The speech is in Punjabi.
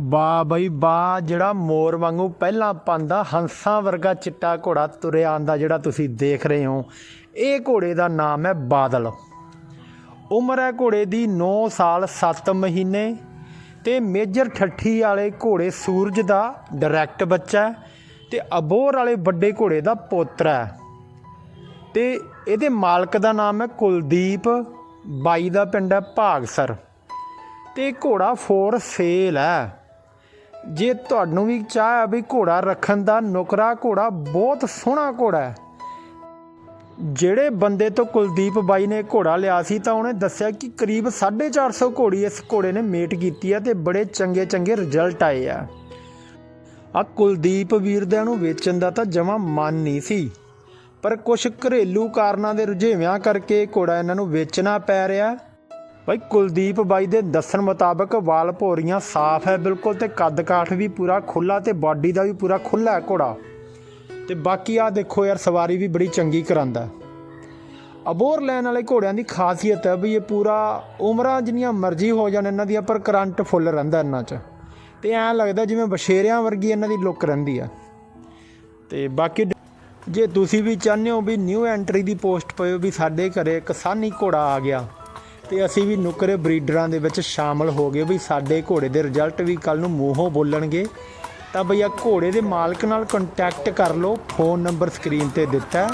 ਵਾਹ ਬਈ, ਬਾ ਜਿਹੜਾ ਮੋਰ ਵਾਂਗੂ ਪਹਿਲਾਂ ਪਾਂਦਾ, ਹੰਸਾਂ ਵਰਗਾ ਚਿੱਟਾ ਘੋੜਾ ਤੁਰਿਆ ਆਂਦਾ ਜਿਹੜਾ ਤੁਸੀਂ ਦੇਖ ਰਹੇ ਹੋ। ਇਹ ਘੋੜੇ ਦਾ ਨਾਮ ਹੈ ਬਾਦਲ। ਉਮਰ ਹੈ ਘੋੜੇ ਦੀ 9 ਸਾਲ 7 ਮਹੀਨੇ ਤੇ ਮੇਜਰ ਠੱਠੀ ਵਾਲੇ ਘੋੜੇ ਸੂਰਜ ਦਾ ਡਾਇਰੈਕਟ ਬੱਚਾ ਹੈ ਤੇ ਅਬੋਰ ਵਾਲੇ ਵੱਡੇ ਘੋੜੇ ਦਾ ਪੋਤਰਾ ਹੈ। ਤੇ ਇਹਦੇ ਮਾਲਕ ਦਾ ਨਾਮ ਹੈ ਕੁਲਦੀਪ, ਬਾਈ ਦਾ ਪਿੰਡ ਹੈ ਭਾਗਸਰ। ਤੇ ਇਹ ਘੋੜਾ ਫੋਰ ਸੇਲ ਹੈ। ਜੇ ਤੁਹਾਨੂੰ ਵੀ ਚਾਹ ਹੈ ਵੀ ਘੋੜਾ ਰੱਖਣ ਦਾ ਨੁਕਰਾ, ਘੋੜਾ ਬਹੁਤ ਸੋਹਣਾ ਘੋੜਾ ਹੈ। ਜਿਹੜੇ ਬੰਦੇ ਤੋਂ ਕੁਲਦੀਪ ਬਾਈ ਨੇ ਘੋੜਾ ਲਿਆ ਸੀ ਤਾਂ ਉਹਨੇ ਦੱਸਿਆ ਕਿ ਕਰੀਬ 450 ਘੋੜੀ ਇਸ ਘੋੜੇ ਨੇ ਮੇਟ ਕੀਤੀ ਹੈ ਤੇ ਬੜੇ ਚੰਗੇ ਚੰਗੇ ਰਿਜ਼ਲਟ ਆਏ ਆ। ਆ ਕੁਲਦੀਪ ਵੀਰ ਦੇ ਨੂੰ ਵੇਚਣ ਦਾ ਤਾਂ ਜਮਾ ਮਨ ਨਹੀਂ ਸੀ। ਪਰ ਕੁਝ ਘਰੇਲੂ ਕਾਰਨਾਂ ਦੇ ਰੁਝੇਵਿਆਂ ਕਰਕੇ ਘੋੜਾ ਇਹਨਾਂ ਨੂੰ ਵੇਚਣਾ ਪੈ ਰਿਹਾ। ਭਾਈ ਕੁਲਦੀਪ ਬਾਈ ਦੇ ਦੱਸਣ ਮੁਤਾਬਕ ਵਾਲ ਭੋਰੀਆਂ ਸਾਫ਼ ਹੈ ਬਿਲਕੁਲ ਤੇ ਕੱਦ ਕਾਠ ਵੀ ਪੂਰਾ ਖੁੱਲਾ ਤੇ ਬਾਡੀ ਦਾ ਵੀ ਪੂਰਾ ਖੁੱਲਾ ਹੈ ਘੋੜਾ। ਤੇ ਬਾਕੀ ਆ ਦੇਖੋ ਯਾਰ, ਸਵਾਰੀ ਵੀ ਬੜੀ ਚੰਗੀ ਕਰਾਂਦਾ ਅਬੋਰ ਲੈਣ ਵਾਲੇ ਘੋੜਿਆਂ ਦੀ ਖਾਸੀਅਤ ਹੈ ਵੀ ਇਹ ਪੂਰਾ ਉਮਰਾਂ ਜਿੰਨੀਆਂ ਮਰਜ਼ੀ ਹੋ ਜਾਣ, ਇਹਨਾਂ ਦੀਆਂ ਪਰ ਕਰੰਟ ਫੁੱਲ ਰਹਿੰਦਾ ਇਹਨਾਂ 'ਚ। ਤੇ ਐਂ ਲੱਗਦਾ ਜਿਵੇਂ ਬਸ਼ੇਰਿਆਂ ਵਰਗੀ ਇਹਨਾਂ ਦੀ ਲੁੱਕ ਰਹਿੰਦੀ ਆ ਤੇ ਬਾਕੀ ਜੇ ਤੁਸੀਂ ਵੀ ਚਾਹੁੰਦੇ ਹੋ ਵੀ ਨਿਊ ਐਂਟਰੀ ਦੀ ਪੋਸਟ ਪਇਓ ਵੀ ਸਾਡੇ ਘਰੇ ਸਾਨੀ ਘੋੜਾ ਆ ਗਿਆ ਤੇ ਅਸੀਂ ਵੀ ਨੁਕਰੇ ਬਰੀਡਰਾਂ ਦੇ ਵਿੱਚ ਸ਼ਾਮਲ ਹੋ ਗਏ ਵੀ ਸਾਡੇ ਘੋੜੇ ਦੇ ਰਿਜ਼ਲਟ ਵੀ ਕੱਲ ਨੂੰ ਮੂੰਹੋਂ ਬੋਲਣਗੇ। ਤਾਂ ਭਈਆ ਘੋੜੇ ਦੇ ਮਾਲਕ ਨਾਲ ਕੰਟੈਕਟ ਕਰ ਲਓ ਫੋਨ ਨੰਬਰ ਸਕਰੀਨ ਤੇ ਦਿੱਤਾ।